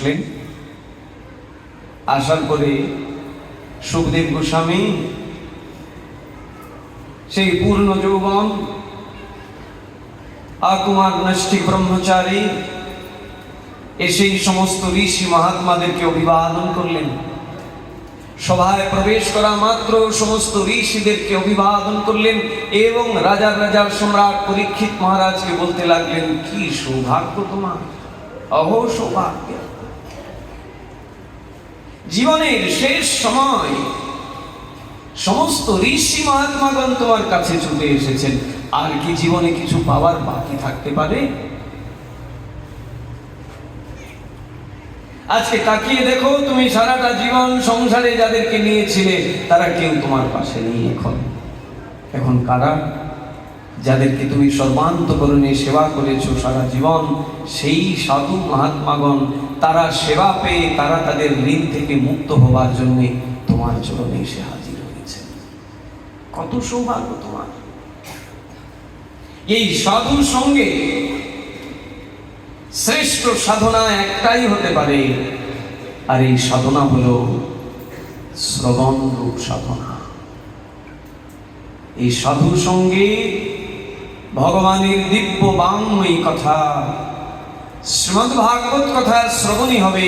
আসলেন আসার পরে সুখদেব গোস্বামী, সেই পূর্ণ যৌবন, আকুমার নষ্টিক ব্রহ্মচারী এসেই সমস্ত ঋষি মহাত্মাদেরকে অভিবাদন করলেন। সভায় প্রবেশ করা মাত্র সমস্ত ঋষিদেরকে অভিবাদন করলেন এবং রাজার রাজার সম্রাট পরীক্ষিত মহারাজকে বলতে লাগলেন, কি সৌভাগ্য তোমার। অহো সৌভাগ্য। জীবনের শেষ সময় সমস্ত ঋষি মহাত্মা মহাত্মাগণ তোমার কাছে ছুটে এসেছেন। আর কি জীবনে কিছু পাওয়ার বাকি থাকতে পারে? আজকে তাকিয়ে দেখো, তুমি সারাটা জীবন সংসারে যাদেরকে নিয়েছিলে, তারা কেউ তোমার পাশে নেই এখন। এখন কারা? যাদেরকে তুমি সর্বান্তকরণে সেবা করেছ সারা জীবন, সেই সাধু মহাত্মাগণ, তারা সেবা পেয়ে তারা তাদের ঋণ থেকে মুক্ত হবার জন্য তোমার চরণে এসে হাজির হয়েছে। কত সৌভাগ্য তোমার। এই সাধুর সঙ্গে শ্রেষ্ঠ সাধনা একটাই হতে পারে, আর এই সাধনা হলো শ্রবণ রূপ সাধনা। এই সাধুর সঙ্গে ভগবানের দিব্য বাংময়ী কথা। শ্রীমদ ভাগবত কথা শ্রবণই হবে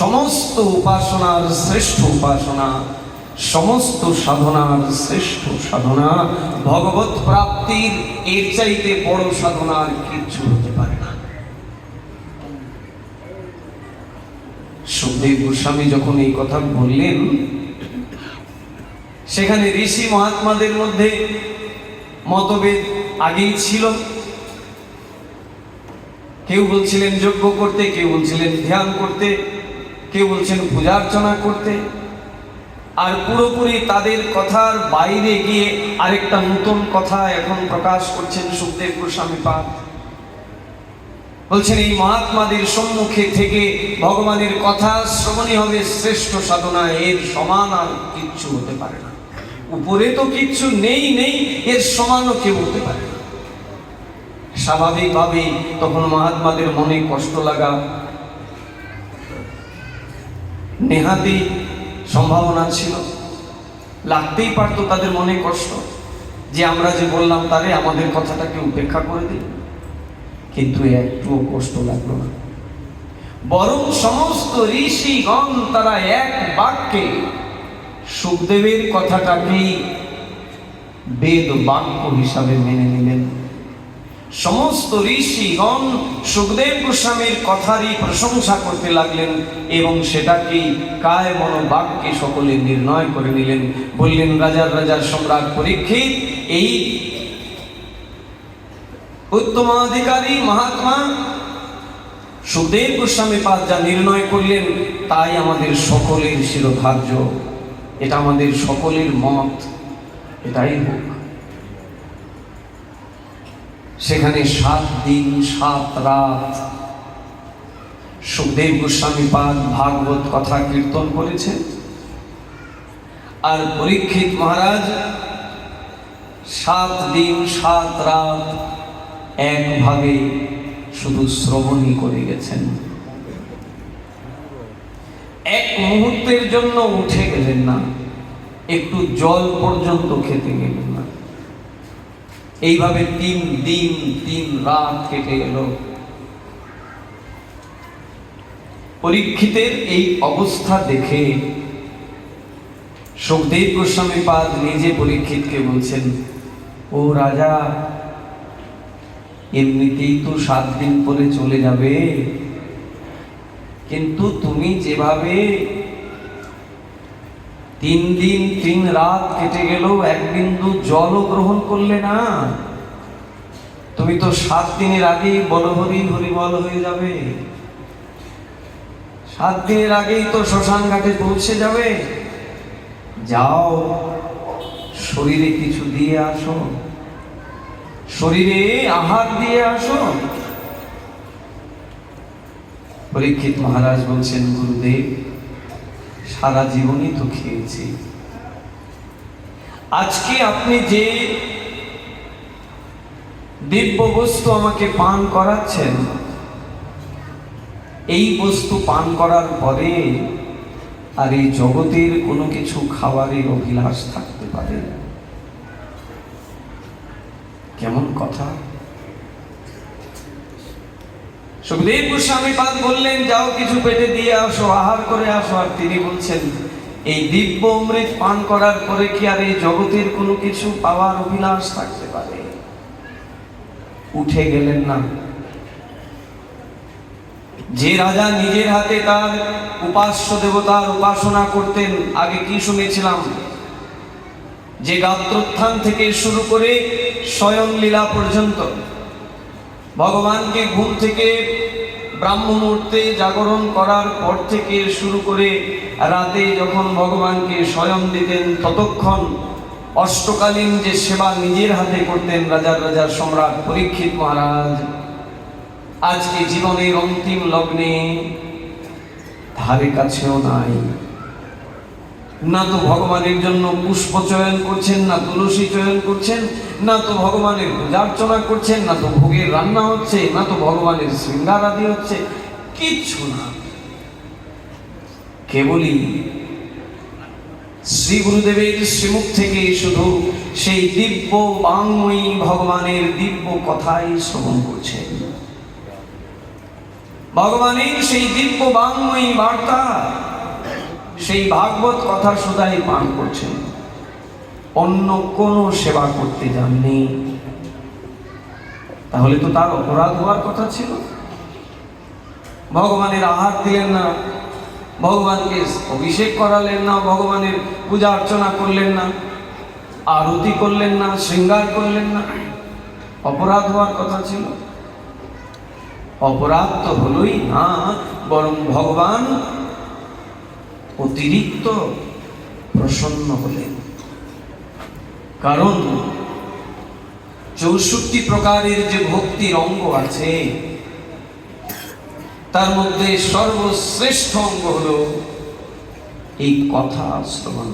সমস্ত উপাসনার শ্রেষ্ঠ উপাসনা, সমস্ত সাধনার শ্রেষ্ঠ সাধনা। ভগবত প্রাপ্তির এর চাইতে বড় সাধনার কিচ্ছু হতে পারে না। সুখদেব গোস্বামী যখন এই কথা বললেন, সেখানে ঋষি মহাত্মাদের মধ্যে মতভেদ আগেই ছিল। কেউ বলছিলেন যজ্ঞ করতে, কেউ বলছিলেন ধ্যান করতে, কেউ বলছেন পূজার্চনা করতে। আর পুরোপুরি তাদের কথার বাইরে গিয়ে আরেকটা নতুন কথা এখন প্রকাশ করছেন সুখদেব গোস্বামী পাঠ বলছেন, এই মহাত্মাদের সম্মুখে থেকে ভগবানের কথা শ্রবণই হবে শ্রেষ্ঠ সাধনা। এর সমান আর কিচ্ছু হতে পারে না। উপরে তো কিচ্ছু নেই নেই, এর সমানও কেউ হতে পারে না। স্বাভাবিকভাবে তখন মহাত্মাদের মনে কষ্ট লাগা, নেহাতি সম্ভাবনা ছিল। লাগতেই পারতো তাদের মনে কষ্ট যে আমরা যে বললাম তারে আমাদের কথাটাকে উপেক্ষা করে দিল কিন্তু একটুও কষ্ট লাগল না। বরং সমস্ত ঋষিগণ তারা এক বাক্যে সুখদেবের কথাটাকেই বেদ বাক্য হিসাবে মেনে নিলেন। সমস্ত ঋষিগণ সুখদেব গোস্বামীর কথারই প্রশংসা করতে লাগলেন এবং সেটাকে কায় মন বাক্যে সকলে নির্ণয় করে নিলেন। বললেন রাজার রাজার সম্রাট পরীক্ষিত, এই উত্তমাধিকারী মহাত্মা, সুখদেব গোস্বামী পাদ যা নির্ণয় করলেন, তাই আমাদের সকলের শিরোধার্য। এটা আমাদের সকলের মত, এটাই হোক। সেখানে সাত দিন, সাত রাত সুখদেব গোস্বামী পাদ ভাগবত কথা কীর্তন করেছেন। আর পরীক্ষিত মহারাজ, সাত দিন, সাত রাত একভাবে শুধু শ্রবণই করে গেছেন। এক মুহূর্তের জন্য উঠে গেলেন না। একটু জল পর্যন্ত খেতে গেলেন না। এইভাবে তিন দিন, তিন রাত কেটে গেল পরীক্ষিতের এই অবস্থা দেখে সুখদেব গোস্বামী পাদ নিজে পরীক্ষিতকে বলছেন, ও রাজা, এমনিতেই তো সাত দিন পরে চলে যাবে। কিন্তু তুমি যেভাবে তিন দিন, তিন রাত কেটে গেল এক বিন্দু জলও গ্রহণ করলে না, তুমি তো সাত দিনের আগেই বলহরি হরিবল হয়ে যাবে। সাত দিনের আগেই তো শ্মশান ঘাটে পৌঁছে যাবে। যাও, শরীরে কিছু দিয়ে আসো। শরীরে আহার দিয়ে আসো। পরীক্ষিত মহারাজ বলছেন, গুরুদেব, সারা জীবনই তো খেয়েছি। আজকে আপনি যে দিব্য বস্তু আমাকে পান করাচ্ছেন, এই বস্তু পান করার পরে আর এই জগতের কোনো কিছু খাবারের অভিলাষ থাকতে পারে? কেমন কথা? সুখদেব গোস্বামী পাদ বললেন, যাও কিছু পেটে দিয়ে আসো, আহার করে আসো। আর তিনি বলছেন, এই দিব্য অমৃত পান করার পরে কি আর এই জগতের কোনো কিছু পাওয়ার অভিলাষ থাকতে পারে? উঠে গেলেন না। যে রাজা নিজের হাতে তার উপাস্য দেবতার উপাসনা করতেন, আগে কি শুনেছিলাম? যে গাত্রোত্থান থেকে শুরু করে স্বয়ং লীলা পর্যন্ত ভগবানকে ঘুম থেকে ব্রাহ্ম মুহূর্তে জাগরণ করার পর থেকে শুরু করে রাতে যখন ভগবানকে স্বয়ং দিতেন, ততক্ষণ অষ্টকালীন যে সেবা নিজের হাতে করতেন রাজার রাজার সম্রাট পরীক্ষিত মহারাজ। আজকে জীবনের অন্তিম লগ্নে ধারে কাছেও নাই। না তো ভগবানের জন্য পুষ্প চয়ন করছেন, না তুলসী চয়ন করছেন, না তো ভগবানের পূজার্চনা করছেন, না তো ভোগের রান্না হচ্ছে, না তো ভগবানের শৃঙ্গার আদি হচ্ছে, কিচ্ছু না। কেবলই শ্রী গুরুদেবের শ্রীমুখ থেকে শুধু সেই দিব্য বাংময়ী ভগবানের দিব্য কথাই শ্রবণ করছেন। ভগবানের সেই দিব্য বাংময়ী বার্তা সেই ভাগবত কথা সুদাই পান করছেন। অন্য কোনো সেবা করতে যাননি। তাহলে তো তার অপরাধ হওয়ার কথা ছিল। ভগবানের আহার দিলেন না, ভগবানকে অভিষেক করালেন না, ভগবানের পূজা অর্চনা করলেন না, আরতি করলেন না, শৃঙ্গার করলেন না। অপরাধ হওয়ার কথা ছিল। অপরাধ তো হলোই না, বরং ভগবান অতিরিক্ত প্রসন্ন হলেন। কারণ চৌষট্টি প্রকারের যে ভক্তির অঙ্গ আছে, তার মধ্যে সর্বশ্রেষ্ঠ অঙ্গ হল এই কথা শ্রবণ।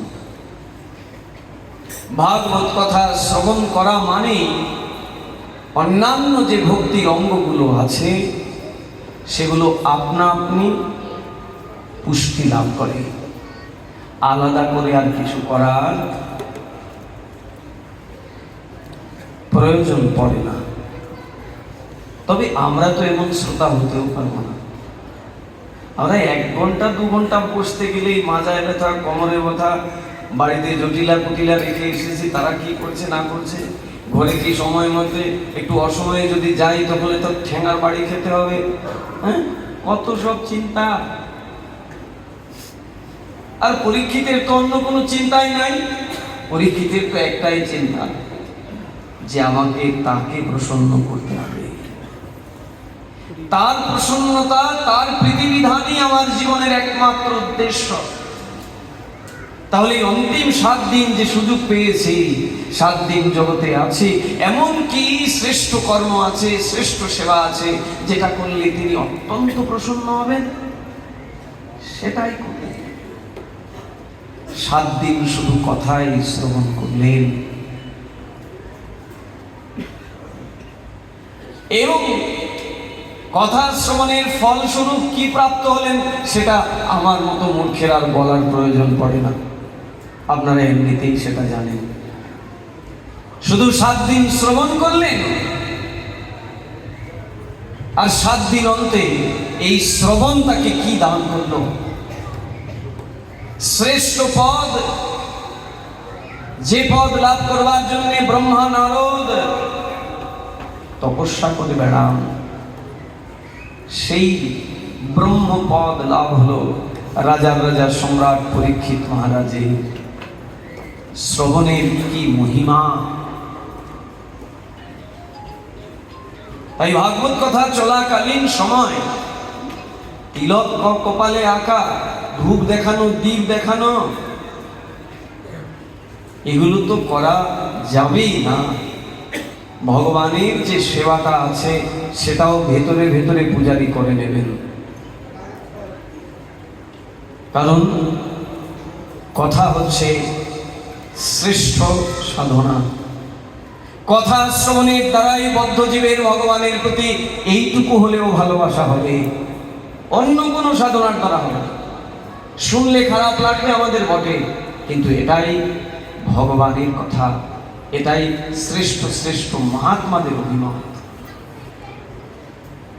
ভাগবত কথা শ্রবণ করা মানে অন্যান্য যে ভক্তির অঙ্গগুলো আছে, সেগুলো আপনা আপনি পুষ্টি লাভ করে। আলাদা করে আর কিছু করার প্রয়োজন পড়ে না। তবে আমরা তো এমন শ্রোতা হতেও পারব না। আমরা এক ঘণ্টা, দু ঘণ্টা বসতে গেলেই মাজায় ব্যথা, কোমরে ব্যথা, বাড়িতে জটিলা কুটিলা রেখে এসেছি, তারা কি করছে, না করছে? ঘরে কি সময়ের মধ্যে একটু অসময়ে যদি যাই তখন তো ঠেঙ্গার বাড়ি খেতে হবে। হ্যাঁ? কত সব চিন্তা। আর পরীক্ষিতের তো অন্য কোনো চিন্তাই নাই। পরীক্ষিতের তো একটাই চিন্তা, যে আমাকে তাকে প্রসন্ন করতে হবে। তার প্রসন্নতা, তার প্রীতিবিধানই আমার জীবনের একমাত্র উদ্দেশ্য। তাহলে অন্তিম সাত দিন যে সুযোগ পেয়েছি, সাত দিন জগতে আছে, এমন কি শ্রেষ্ঠ কর্ম আছে, শ্রেষ্ঠ সেবা আছে, যেটা করলে তিনি অত্যন্ত প্রসন্ন হবেন? সেটাই করলেন সাত দিন শুধু কথাই শ্রবণ করলেন। এবং কথা শ্রবণের ফলস্বরূপ কি প্রাপ্ত হলেন, সেটা আমার মতো মূর্খের আর বলার প্রয়োজন পড়ে না। আপনারা এমনিতেই সেটা জানেন। শুধু সাত দিন শ্রবণ করলেন, আর সাত দিন অন্তে এই শ্রবণ তাকে কি দান করল? শ্রেষ্ঠ পদ, যে পদ লাভ করবার জন্য ব্রহ্মা নারদ তপস্যা করে বেড়ান সেই ব্রহ্মপদ লাভ হলো রাজা রাজা সম্রাট পরীক্ষিত মহারাজের। শ্রবণের কি মহিমা? তাই ভাগবত কথা চলাকালীন সময় তিলক কপালে আঁকা ধূপ দেখানো দ্বীপ দেখানো। এগুলো তো করা যাবেই না। ভগবানের যে সেবাটা আছে, সেটাও ভেতরে ভেতরে পূজারি করে নেবেন। কারণ কথা হচ্ছে শ্রেষ্ঠ সাধনা। কথা শ্রবণের দ্বারাই বদ্ধজীবের ভগবানের প্রতি এইটুকু হলেও ভালোবাসা হবে। অন্য কোনো সাধনার দ্বারা হবে না। শুনলে খারাপ লাগবে আমাদের বটে। কিন্তু এটাই ভগবানের কথা। এটাই শ্রেষ্ঠ শ্রেষ্ঠ মহাত্মাদের অভিমত।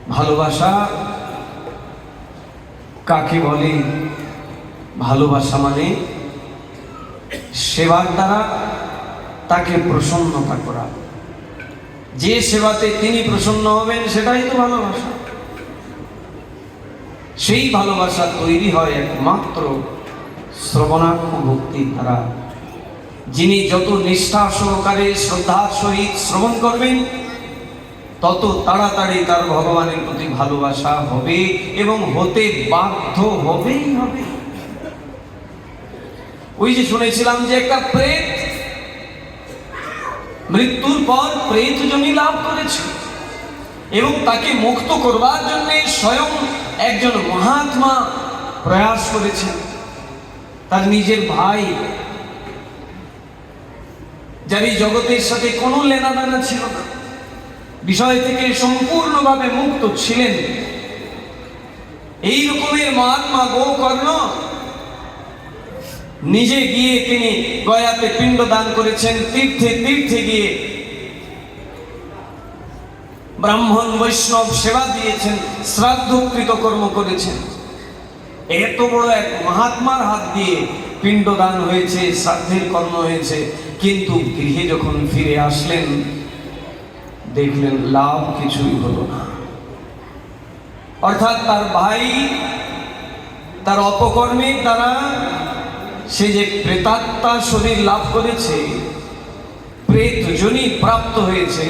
ভালোবাসা কাকে বলে? ভালোবাসা মানে সেবার দ্বারা তাকে প্রসন্নতা করা। যে সেবাতে তিনি প্রসন্ন হবেন, সেটাই তো ভালোবাসা। সেই ভালোবাসা তৈরি হয় একমাত্র শ্রবণাক্ষ ভক্তির দ্বারা। যিনি যত নিষ্ঠা সহকারে শ্রদ্ধার সহিত শ্রবণ করবেন, তত তাড়াতাড়ি তার ভগবানের প্রতি ভালোবাসা হবে এবং হতে বাধ্য হবেই হবে। ওই যে শুনেছিলাম যে একটা প্রেত মৃত্যুর পর প্রেত জমি লাভ করেছে এবং তাকে মুক্ত করবার জন্য স্বয়ং একজন মহাত্মা প্রয়াস করেছেন, তার নিজের ভাই। যার এই জগতের সাথে কোনো লেনাদেনা ছিল না। বিষয় থেকে সম্পূর্ণভাবে মুক্ত ছিলেন। এই রকমের মহাত্মা গোকর্ণ নিজে গিয়ে তিনি গয়াতে পিণ্ড দান করেছেন, তীর্থে তীর্থে গিয়ে ব্রাহ্মণ বৈষ্ণব সেবা দিয়েছেন, শ্রাদ্ধকৃত কর্ম করেছেন। এত বড় এক মহাত্মার হাত দিয়ে পিণ্ডদান হয়েছে, শ্রাদ্ধের কর্ম হয়েছে, কিন্তু গৃহে যখন ফিরে আসলেন, দেখলেন লাভ কিছুই হলো না। অর্থাৎ তার ভাই, তার অপকর্মের দ্বারা সে যে প্রেতাত্মা শরীর লাভ করেছে প্রেত জনি প্রাপ্ত হয়েছে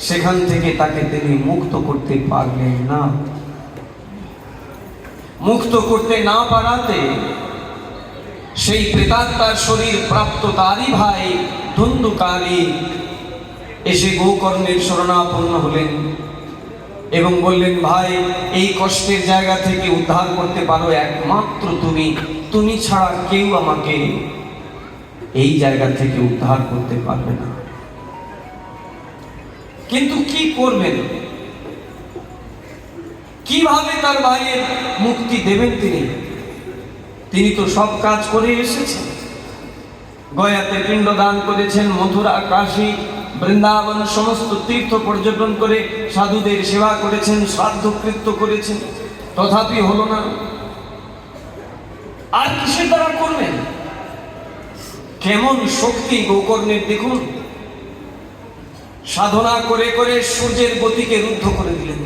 সেখান থেকে তাকে তিনি মুক্ত করতে পারলেন না। মুক্ত করতে না পারাতে সেই প্রেতাত্মার শরীর প্রাপ্ত তারই ভাই ধুন্ধুকারী এসে গোকর্ণের শরণাপন্ন হলেন এবং বললেন, ভাই, এই কষ্টের জায়গা থেকে উদ্ধার করতে পারো একমাত্র তুমি। তুমি ছাড়া কেউ আমাকে এই জায়গা থেকে উদ্ধার করতে পারবে না। কিন্তু কি করবেন কীভাবে তার ভাইয়ের মুক্তি দেবেন তিনি? তিনি তো সব কাজ করে এসেছেন। গয়াতে পিণ্ড দান করেছেন মথুরা কাশী বৃন্দাবন সমস্ত তীর্থ পর্যটন করে সাধুদের সেবা করেছেন শ্রাদ্ধকৃত্য করেছেন। তথাপি হলো না। আর কিসের দ্বারা করবেন? কেমন শক্তি গোকর্ণের দেখুন। সাধনা করে করে সূর্যের গতিকে রুদ্ধ করে দিলেন।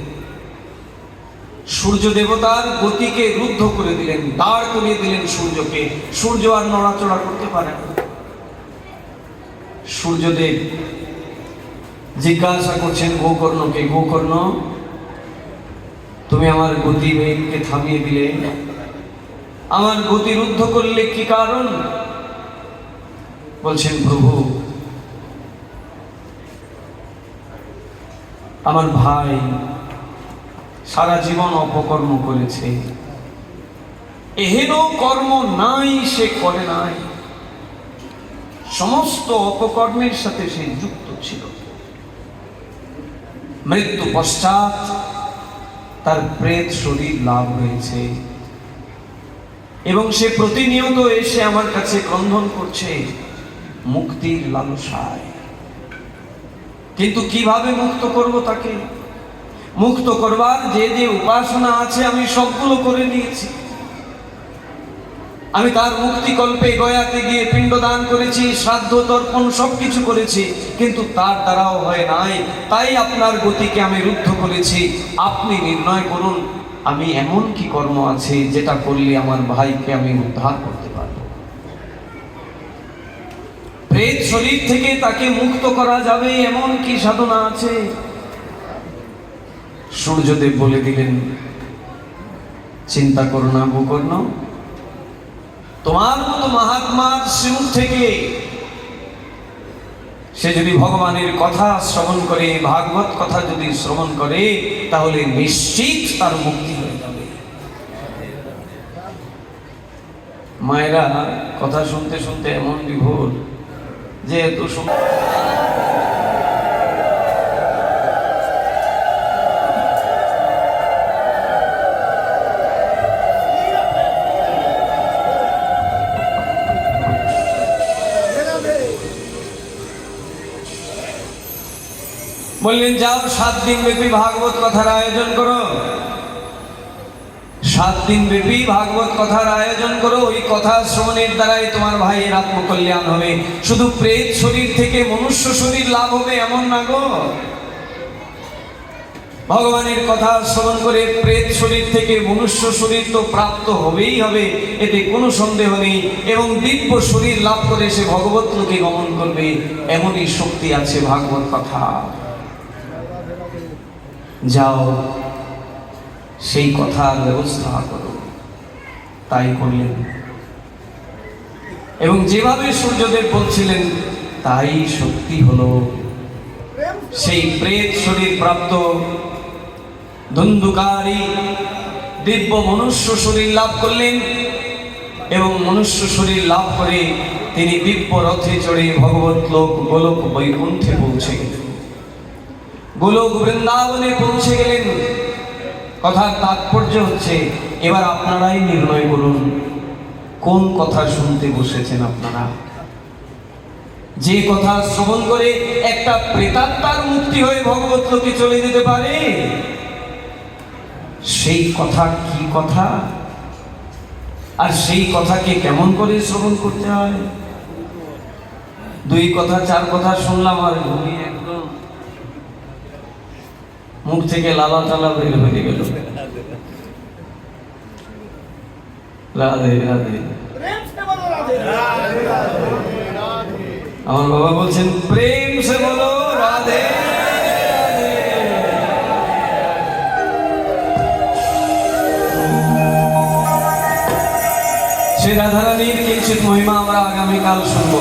সূর্য দেবতার গতিকে রুদ্ধ করে দিলেন, দাঁড় করিয়ে দিলেন সূর্যকে। সূর্য আর নড়াচড়া করতে পারে না। সূর্যদেব জিজ্ঞাসা করছেন গোকর্ণকে গোকর্ণ তুমি আমার গতি বেগকে থামিয়ে দিলে। আমার গতি রুদ্ধ করলে কি কারণ? বলছেন, প্রভু আমার ভাই সারা জীবন অপকর্ম করেছে। এহেন কর্ম নাই, সে করে নাই। সমস্ত অপকর্মের সাথে সে যুক্ত ছিল। মৃত্যু পশ্চাৎ তার প্রেত শরীর লাভ হয়েছে। এবং সে প্রতিনিয়ত এসে আমার কাছে ক্রন্ধন করছে মুক্তির লালসায়। কিন্তু কীভাবে মুক্ত করব তাকে? মুক্ত করবার যে যে উপাসনা আছে আমি সবগুলো করে নিয়েছি। আমি তার মুক্তিকল্পে গয়াতে গিয়ে পিণ্ডদান করেছি, শ্রাদ্ধ, তর্পণ সব কিছু করেছি, কিন্তু তার দ্বারাও হয় নাই। তাই আপনার গতিকে আমি রুদ্ধ করেছি। আপনি নির্ণয় করুন, আমি এমন কি কর্ম আছে যেটা করলে আমার ভাইকে আমি উদ্ধার করতে পারব প্রেত শরীর থেকে তাকে মুক্ত করা যাবে, এমন কি সাধনা আছে? সূর্যদেব বলে দিলেন, চিন্তা করো না, গোকর্ণ। তোমার মতো মহাত্মার শ্রীমুখ থেকে সে যদি ভগবানের কথা শ্রবণ করে, ভাগবত কথা যদি শ্রবণ করে, তাহলে নিশ্চিত তার মুক্তি হয়ে যাবে। মায়েরা, কথা শুনতে শুনতে এমন বিভোর। যেহেতু বললেন যাও সাত দিন ব্যাপী ভাগবত কথার আয়োজন করো। সাত দিন ব্যাপী ভাগবত কথার আয়োজন করো। ওই কথা শ্রবণের দ্বারাই তোমার ভাইয়ের আত্মকল্যাণ হবে। শুধু প্রেত শরীর থেকে মনুষ্য শরীর লাভ হবে এমন না গো। ভগবানের কথা শ্রবণ করে প্রেত শরীর থেকে মনুষ্য শরীর তো প্রাপ্ত হবেই হবে, এতে কোনো সন্দেহ নেই। এবং দিব্য শরীর লাভ করে সে ভগবত লোকে গমন করবে। এমনই শক্তি আছে ভাগবত কথা। যাও সেই কথার ব্যবস্থা করো। তাই করলেন। এবং যেভাবে সূর্যদেব বলছিলেন, তাই সত্যি হলো। সেই প্রেত শরীর প্রাপ্ত ধন্দুকারী দিব্য মনুষ্য শরীর লাভ করলেন এবং মনুষ্য শরীর লাভ করে তিনি দিব্য রথে চড়ে ভগবত লোক গোলক বৈকুণ্ঠে পৌঁছে গেলেন। গোলক বৃন্দাবনে পৌঁছে গেলেন। কথার তাৎপর্য হচ্ছে, এবার আপনারাই নির্ণয় করুন, কোন কথা শুনতে বসেছেন আপনারা? যে কথা শ্রবণ করে একটা প্রেতাত্মার মুক্তি হয়ে ভগবত লোকে চলে যেতে পারে, সেই কথা কি কথা? আর সেই কথাকে কেমন করে শ্রবণ করতে হয়? দুই কথা, চার কথা শুনলাম আর ঘুমিয়ে একদম। মুখ থেকে লালা টালা বের হয়ে গেল। রাধে রাধে। আমার বাবা বলছেন, প্রেম সে বলো, রাধে সে রাধারানীর কিঞ্চিত মহিমা আমরা আগামীকাল শুনব।